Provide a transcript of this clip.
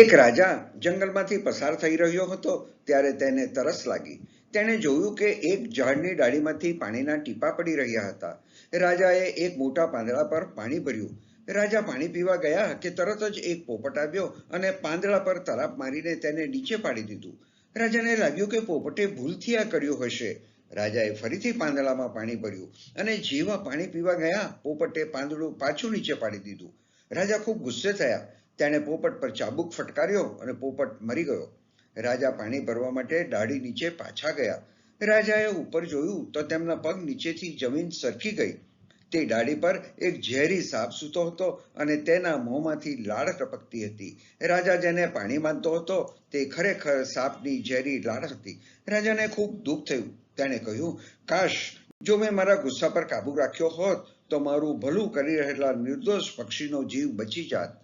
એક રાજા જંગલમાંથી પસાર થઈ રહ્યો હતો ત્યારે તેને તરસ લાગી તેણે જોયું કે એક ઝાડની ડાળીમાંથી પાણીના ટીપા પડી રહ્યા હતા રાજાએ એક મોટા પાંદડા પર પાણી ભર્યું રાજા પાણી પીવા ગયા કે તરત જ એક પોપટ આવ્યો અને પાંદડા પર તરાપ મારીને તેને નીચે પાડી દીધું રાજાને લાગ્યું કે પોપટે ભૂલથી આ કર્યું હશે રાજાએ ફરીથી પાંદડામાં પાણી ભર્યું અને જેવા પાણી પીવા ગયા પોપટે પાંદડું પાછું નીચે પાડી દીધું રાજા ખૂબ ગુસ્સે થયા તેણે પોપટ પર ચાબુક ફટકારીયો અને પોપટ મરી ગયો રાજા પાણી ભરવા માટે ઢાડી નીચે પાછા ગયા રાજાએ ઉપર જોયું તો તેમનો પગ નીચેથી જમીન સરકી ગઈ તે ઢાડી પર એક ઝેરી સાપ સુતો હતો અને તેના મોમાંથી લાડક પડતી હતી રાજા જેને પાણી માંગતો હતો તે ખરેખર સાપની ઝેરી લાડક હતી રાજાને ખૂબ દુઃખ થયું તેણે કહ્યું કાશ જો મેં મારા ગુસ્સા પર કાબૂ રાખ્યો હોત તો મારું ભલું કરી રહેલા નિર્દોષ પક્ષીનો જીવ બચી જાત